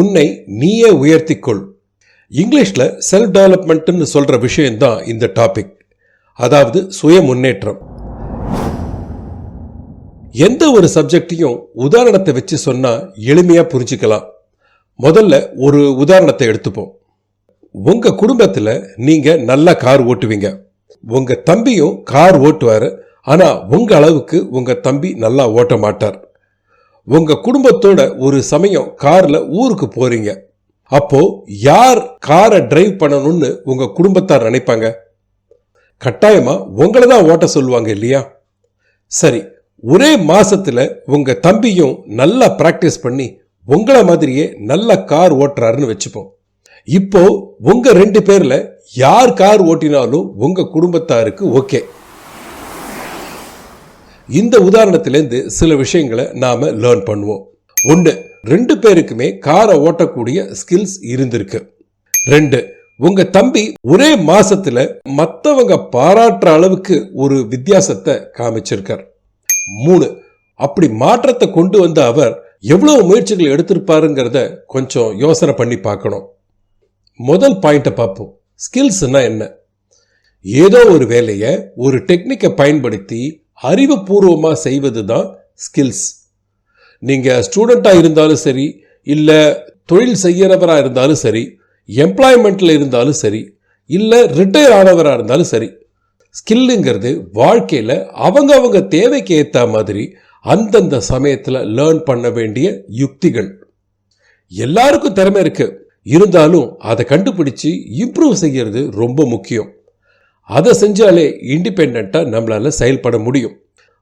உன்னை நீயே உயர்த்திக்கொள். இங்கிலீஷில் செல்ஃப் டெவலப்மெண்ட்னு சொல்கிற விஷயம்தான் இந்த டாபிக் அதாவது சுய முன்னேற்றம். எந்த ஒரு சப்ஜெக்டையும் உதாரணத்தை வச்சு சொன்னால் எளிமையாக புரிஞ்சுக்கலாம். முதல்ல ஒரு உதாரணத்தை எடுத்துப்போம். உங்கள் குடும்பத்தில் நீங்கள் நல்லா கார் ஓட்டுவீங்க. உங்கள் தம்பியும் கார் ஓட்டுவார். ஆனால் உங்கள் அளவுக்கு உங்கள் தம்பி நல்லா ஓட்ட மாட்டார். உங்கள் குடும்பத்தோட ஒரு சமயம் காரில் ஊருக்கு போகிறீங்க அப்போ யார் காரை டிரைவ் பண்ணணும்னு உங்கள் குடும்பத்தார் நினைப்பாங்க? கட்டாயமா உங்களை தான் ஓட்ட சொல்லுவாங்க இல்லையா? சரி ஒரே மாசத்துல உங்க தம்பியும் நல்லா பிராக்டிஸ் பண்ணி உங்களை மாதிரியே நல்ல கார் ஓட்டுறாருன்னு வச்சுப்போம். இப்போ உங்க ரெண்டு பேர்ல யார் கார் ஓட்டினாலும் உங்க குடும்பத்தாருக்கு ஓகே. இந்த உதாரணத்திலேருந்து சில விஷயங்களை நாம் லேர்ன் பண்ணுவோம். ஒன்று ரெண்டு பேருக்குமே காரை ஓட்டக்கூடிய ஸ்கில்ஸ் இருந்திருக்கு. ரெண்டு உங்க தம்பி ஒரே மாசத்துல மற்றவங்க பாராட்டுற அளவுக்கு ஒரு வித்தியாசத்தை காமிச்சிருக்கார். மூணு அப்படி மாற்றத்தை கொண்டு வந்த அவர் எவ்வளவு முயற்சிகள் எடுத்திருப்பாருங்கிறத கொஞ்சம் யோசனை பண்ணி பார்க்கணும். முதல் பாயிண்ட்டை பார்ப்போம். ஸ்கில்ஸ்னா என்ன? ஏதோ ஒரு வேலையை ஒரு டெக்னிக்கை பயன்படுத்தி அறிவுபூர்வமாக செய்வது தான் ஸ்கில்ஸ் நீங்கள் ஸ்டூடெண்ட்டாக இருந்தாலும் சரி இல்லை தொழில் செய்கிறவராக இருந்தாலும் சரி எம்ப்ளாய்மெண்ட்டில் இருந்தாலும் சரி இல்லை ரிட்டையர் ஆனவராக இருந்தாலும் சரி ஸ்கில்லுங்கிறது வாழ்க்கையில் அவங்க அவங்க தேவைக்கு ஏற்ற மாதிரி அந்தந்த சமயத்தில் லேர்ன் பண்ண வேண்டிய யுக்திகள். எல்லாருக்கும் திறமை இருக்குது இருந்தாலும் அதை கண்டுபிடிச்சு இம்ப்ரூவ் செய்கிறது ரொம்ப முக்கியம். அதை செஞ்சாலே இண்டிபெண்ட்டாக நம்மளால் செயல்பட முடியும்.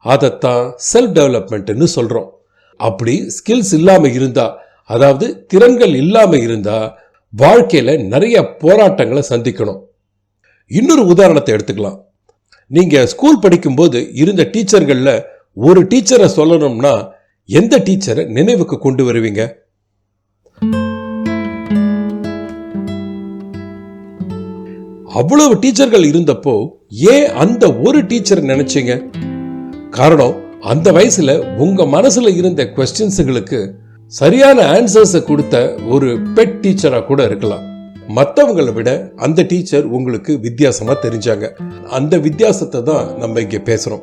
அதைத்தான் செல்ஃப் டெவலப்மெண்ட்னு சொல்கிறோம் அப்படி ஸ்கில்ஸ் இல்லாமல் இருந்தா அதாவது திறன்கள் இல்லாமல் இருந்தா வாழ்க்கையில் நிறைய போராட்டங்களை சந்திக்கணும். இன்னொரு உதாரணத்தை எடுத்துக்கலாம். நீங்கள் ஸ்கூல் படிக்கும்போது இருந்த டீச்சர்களில் ஒரு டீச்சரை சொல்லணும்னா எந்த டீச்சரை நினைவுக்கு கொண்டு வருவீங்க? அவ்வளவு டீச்சர்கள் இருந்தப்போ ஏன் அந்த ஒரு டீச்சர் நினைச்சீங்க? காரணம் அந்த வயசுல உங்க மனசுல இருந்த கொஸ்டின்ஸுகளுக்கு சரியான ஆன்சர்ஸை கொடுத்த ஒரு பெட் டீச்சரா கூட இருக்கலாம். மற்றவங்களை விட அந்த டீச்சர் உங்களுக்கு வித்தியாசமா தெரிஞ்சாங்க. அந்த வித்தியாசத்தை தான் நம்ம இங்க பேசுறோம்.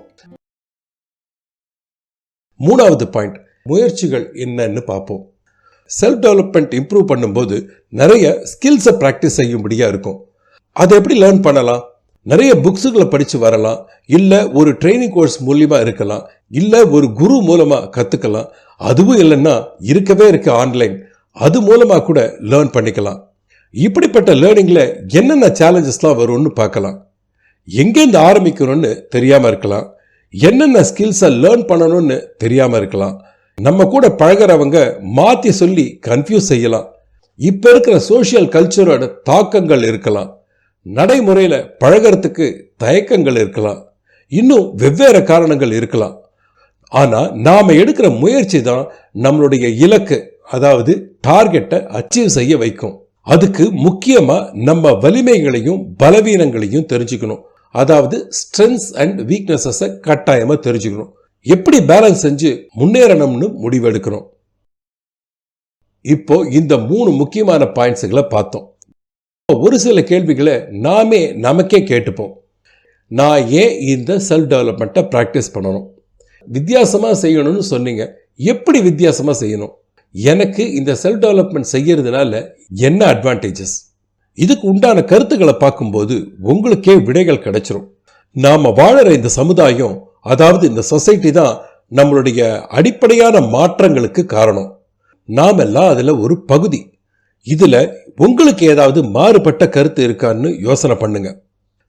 மூணாவது பாயிண்ட் முயற்சிகள் என்னன்னு பார்ப்போம். செல்ஃப் டெவலப்மெண்ட் இம்ப்ரூவ் பண்ணும்போது நிறைய ஸ்கில்ஸை ப்ராக்டிஸ் செய்யும்படியா இருக்கும். அதை எப்படி லேர்ன் பண்ணலாம்? நிறைய புக்ஸுகளை படித்து வரலாம். இல்லை ஒரு ட்ரைனிங் கோர்ஸ் மூலியமாக இருக்கலாம். இல்லை ஒரு குரு மூலமாக கற்றுக்கலாம் அதுவும் இல்லைன்னா இருக்கவே இருக்குது ஆன்லைன் அது மூலமாக கூட லேர்ன் பண்ணிக்கலாம். இப்படிப்பட்ட லேர்னிங்கில் என்னென்ன சேலஞ்சஸ்லாம் வரும்னு பார்க்கலாம். எங்கேருந்து ஆரம்பிக்கணும்னு தெரியாமல் இருக்கலாம். என்னென்ன ஸ்கில்ஸை லேர்ன் பண்ணணும்னு தெரியாமல் இருக்கலாம். நம்ம கூட பழகிறவங்க மாற்றி சொல்லி கன்ஃபியூஸ் செய்யலாம். இப்போ இருக்கிற சோஷியல் கல்ச்சரோட தாக்கங்கள் இருக்கலாம். நடைமுறையில் பழகிறதுக்கு தயக்கங்கள் இருக்கலாம். இன்னும் வெவ்வேறு காரணங்கள் இருக்கலாம். ஆனால் நாம் எடுக்கிற முயற்சி தான் நம்மளுடைய இலக்கு அதாவது டார்கெட்டை அச்சீவ் செய்ய வைக்கும். அதுக்கு முக்கியமாக நம்ம வலிமைகளையும் பலவீனங்களையும் தெரிஞ்சுக்கணும். அதாவது ஸ்ட்ரென்த்ஸ் அண்ட் வீக்னஸஸை கட்டாயமாக தெரிஞ்சுக்கணும். எப்படி பேலன்ஸ் செஞ்சு முன்னேறணும்னு முடிவெடுக்கணும். இப்போ இந்த மூணு முக்கியமான பாயிண்ட்ஸுகளை பார்த்தோம். ஒரு சில கேள்விகளை நாமே நமக்கே கேட்டுப்போம். நான் ஏன் இந்த செல்ஃப் டெவலப்மெண்ட்டை ப்ராக்டிஸ் பண்ணணும்? வித்தியாசமாக செய்யணும்னு சொன்னீங்க. எப்படி வித்தியாசமாக செய்யணும்? எனக்கு இந்த செல்ஃப் டெவலப்மெண்ட் செய்யறதுனால என்ன அட்வான்டேஜஸ் இதுக்கு உண்டான கருத்துக்களை பார்க்கும்போது உங்களுக்கே விடைகள் கிடைச்சிரும். நாம வாழற இந்த சமுதாயம் அதாவது இந்த சொசைட்டி தான் நம்மளுடைய அடிப்படையான மாற்றங்களுக்கு காரணம். நாமெல்லாம் அதில் ஒரு பகுதி. இதில் உங்களுக்கு ஏதாவது மாறுபட்ட கருத்து இருக்கான்னு யோசனை பண்ணுங்க.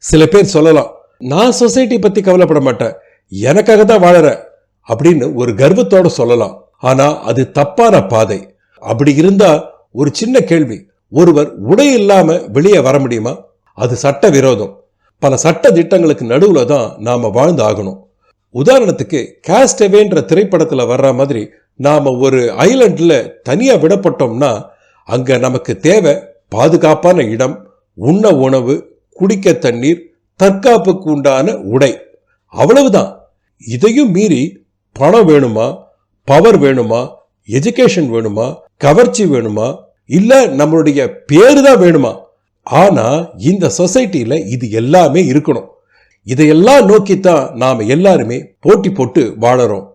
சில பேர் சொல்லலாம் நான் சொசைட்டி பற்றி கவலைப்பட மாட்டேன். எனக்காக தான் வாழறேன் அப்படின்னு ஒரு கர்வத்தோட சொல்லலாம். ஆனால் அது தப்பான பாதை. அப்படி இருந்தால் ஒரு சின்ன கேள்வி ஒருவர் உடை இல்லாமல் வெளியே வர முடியுமா? அது சட்ட விரோதம். பல சட்ட திட்டங்களுக்கு நடுவில் தான் நாம் வாழ்ந்து ஆகணும். உதாரணத்துக்கு கேஸ்டவேன்ற திரைப்படத்தில் வர்ற மாதிரி நாம் ஒரு ஐலண்டில் தனியாக விடப்பட்டோம்னா அங்கே நமக்கு தேவை பாதுகாப்பான இடம் உண்ண உணவு குடிக்க தண்ணீர் தற்காப்புக்கு உண்டான உடை. அவ்வளவுதான். இதையும் மீறி பணம் வேணுமா பவர் வேணுமா எஜுகேஷன் வேணுமா கவர்ச்சி வேணுமா இல்ல நம்மளுடைய பேரு தான் வேணுமா? ஆனா இந்த சொசைட்டியில் இது எல்லாமே இருக்கணும். இதையெல்லாம் நோக்கித்தான் நாம எல்லாருமே போட்டி போட்டு வாழறோம்.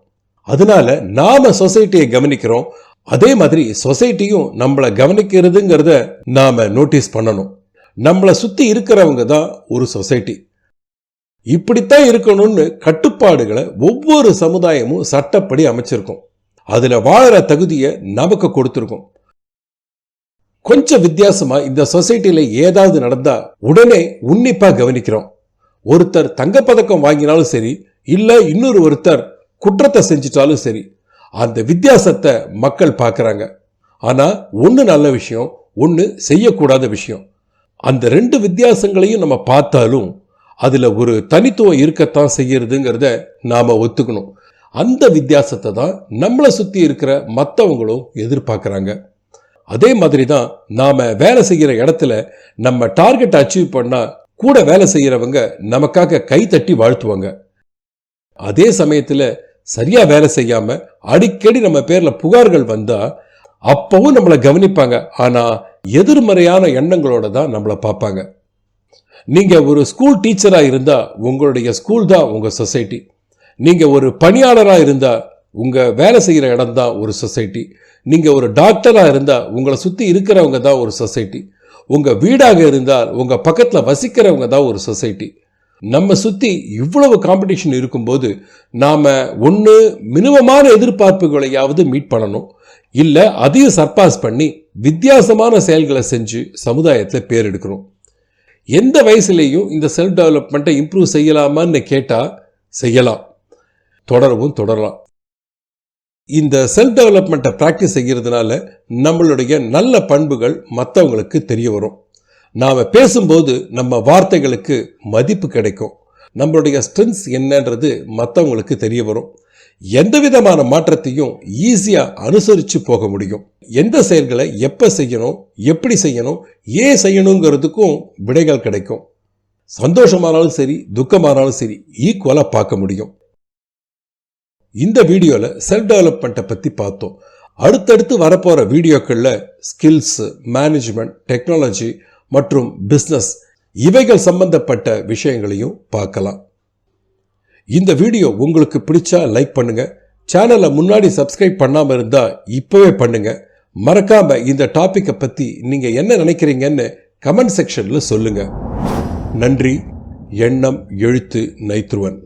அதனால நாம சொசைட்டியை கவனிக்கிறோம். அதே மாதிரி சொசைட்டியும் நம்மளை கவனிக்கிறதுங்கிறத நாம நோட்டீஸ் பண்ணணும். நம்மளை சுத்தி இருக்கிறவங்க தான் ஒரு சொசைட்டி. இப்படித்தான் இருக்கணும்னு கட்டுப்பாடுகளை ஒவ்வொரு சமுதாயமும் சட்டப்படி அமைச்சிருக்கும். அதுல வாழற தகுதியை நமக்கு கொடுத்துருக்கும். கொஞ்சம் வித்தியாசமா இந்த சொசைட்டியில் ஏதாவது நடந்தா உடனே உன்னிப்பா கவனிக்கிறோம். ஒருத்தர் தங்கப்பதக்கம் வாங்கினாலும் சரி இல்ல இன்னொரு ஒருத்தர் குற்றத்தை செஞ்சிட்டாலும் சரி அந்த வித்தியாசத்தை மக்கள் பார்க்குறாங்க. ஆனால் ஒன்று நல்ல விஷயம் ஒன்று செய்யக்கூடாத விஷயம். அந்த ரெண்டு வித்தியாசங்களையும் நம்ம பார்த்தாலும் அதில் ஒரு தனித்துவம் இருக்கத்தான் செய்யறதுங்கிறத நாம் ஒத்துக்கணும். அந்த வித்தியாசத்தை தான் நம்மளை சுற்றி இருக்கிற மற்றவங்களும் எதிர்பார்க்குறாங்க. அதே மாதிரி தான் நாம் வேலை செய்கிற இடத்துல நம்ம டார்கெட் அச்சீவ் பண்ணால் கூட வேலை செய்கிறவங்க நமக்காக கை தட்டி வாழ்த்துவாங்க. அதே சமயத்தில் சரியா வேலை செய்யாம அடிக்கடி நம்ம பேர்ல புகார்கள் வந்தா அப்பவும் நம்மளை கவனிப்பாங்க. ஆனா எதிர்மறையான எண்ணங்களோட தான் நம்மளை பார்ப்பாங்க. நீங்க ஒரு ஸ்கூல் டீச்சரா இருந்தா உங்களுடைய ஸ்கூல் தான் உங்க சொசைட்டி நீங்க ஒரு பணியாளராக இருந்தா உங்க வேலை செய்கிற இடம் தான் ஒரு சொசைட்டி நீங்க ஒரு டாக்டரா இருந்தா உங்களை சுத்தி இருக்கிறவங்க தான் ஒரு சொசைட்டி உங்க வீடாக இருந்தால் உங்க பக்கத்துல வசிக்கிறவங்க தான் ஒரு சொசைட்டி நம்ம சுற்றி இவ்வளவு காம்படிஷன் இருக்கும்போது நாம் ஒன்று மினிமமான எதிர்பார்ப்புகளையாவது மீட் பண்ணணும். இல்லை அதையும் சர்பாஸ் பண்ணி வித்தியாசமான செயல்களை செஞ்சு சமுதாயத்தில் பேர் எடுக்கணும். எந்த வயசுலேயும் இந்த செல்ஃப் டெவலப்மெண்ட்டை இம்ப்ரூவ் செய்யலாமான்னு கேட்டால் செய்யலாம். தொடரவும் தொடரலாம். இந்த செல்ஃப் டெவலப்மெண்ட்டை ப்ராக்டிஸ் செய்கிறதுனால நம்மளுடைய நல்ல பண்புகள் மற்றவங்களுக்கு தெரிய வரும். நாம் பேசும்போது நம்ம வார்த்தைகளுக்கு மதிப்பு கிடைக்கும். நம்மளுடைய ஸ்ட்ரென்த்ஸ் என்னன்றது மற்றவங்களுக்கு தெரிய வரும். எந்த விதமான மாற்றத்தையும் ஈஸியாக அனுசரித்து போக முடியும். எந்த செயல்களை எப்போ செய்யணும் எப்படி செய்யணும் ஏன் செய்யணுங்கிறதுக்கும் விடைகள் கிடைக்கும். சந்தோஷமானாலும் சரி துக்கமானாலும் சரி ஈக்குவலாக பார்க்க முடியும். இந்த வீடியோவில் செல்ஃப் டெவலப்மெண்ட்டை பற்றி பார்த்தோம். அடுத்தடுத்து வரப்போகிற வீடியோக்களில் ஸ்கில்ஸு மேனேஜ்மெண்ட் டெக்னாலஜி மற்றும் பிஸ்னஸ் இவைகள் சம்பந்தப்பட்ட விஷயங்களையும் பார்க்கலாம். இந்த வீடியோ உங்களுக்கு பிடிச்சா லைக் பண்ணுங்க. சேனலை முன்னாடி சப்ஸ்கிரைப் பண்ணாமல் இருந்தால் இப்போவே பண்ணுங்க. மறக்காம இந்த டாப்பிக்கை பற்றி நீங்கள் என்ன நினைக்கிறீங்கன்னு கமெண்ட் செக்ஷனில் சொல்லுங்க. நன்றி. எண்ணம் எழுத்து நைத்ருவன்